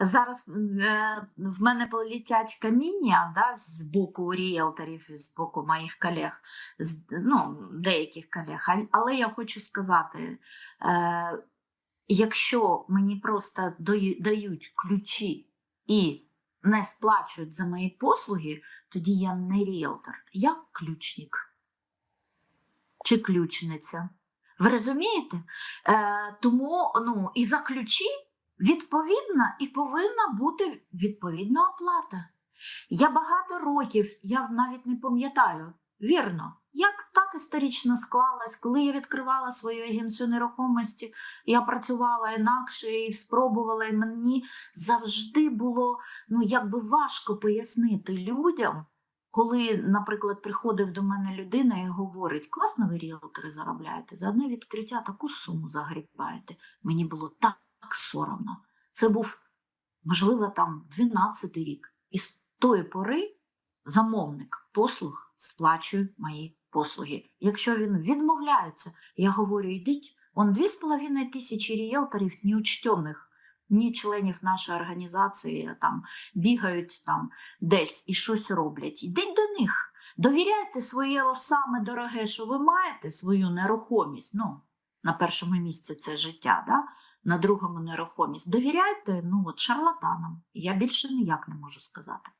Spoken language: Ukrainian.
Зараз е, в мене полетять каміння да, з боку ріелторів з боку моїх колег, з, ну, деяких колег. А- Але я хочу сказати: е, якщо мені просто дають ключі і не сплачують за мої послуги, тоді я не ріелтор, я ключник чи ключниця. Ви розумієте? Е, тому ну, і за ключі відповідна і повинна бути відповідна оплата. Я багато років, я навіть не пам'ятаю, вірно, як так історично склалось, коли я відкривала свою агенцію нерухомості, я працювала інакше і спробувала, і мені завжди було ну, якби важко пояснити людям, коли, наприклад, приходив до мене людина і говорить, класно ви ріелтори заробляєте, за одне відкриття таку суму загрібаєте. Мені було так соромно. Це був, можливо, там 12-й рік. І з тої пори замовник послуг сплачує мої послуги. Якщо він відмовляється, я говорю, йдіть, он 2,5 тисячі ріелторів неучтених, ні членів нашої організації там бігають там десь і щось роблять. Йдіть до них. Довіряйте своє саме дороге, що ви маєте, свою нерухомість. Ну, на першому місці це життя, да? На другому нерухомість. Довіряйте ну, от, шарлатанам. Я більше ніяк не можу сказати.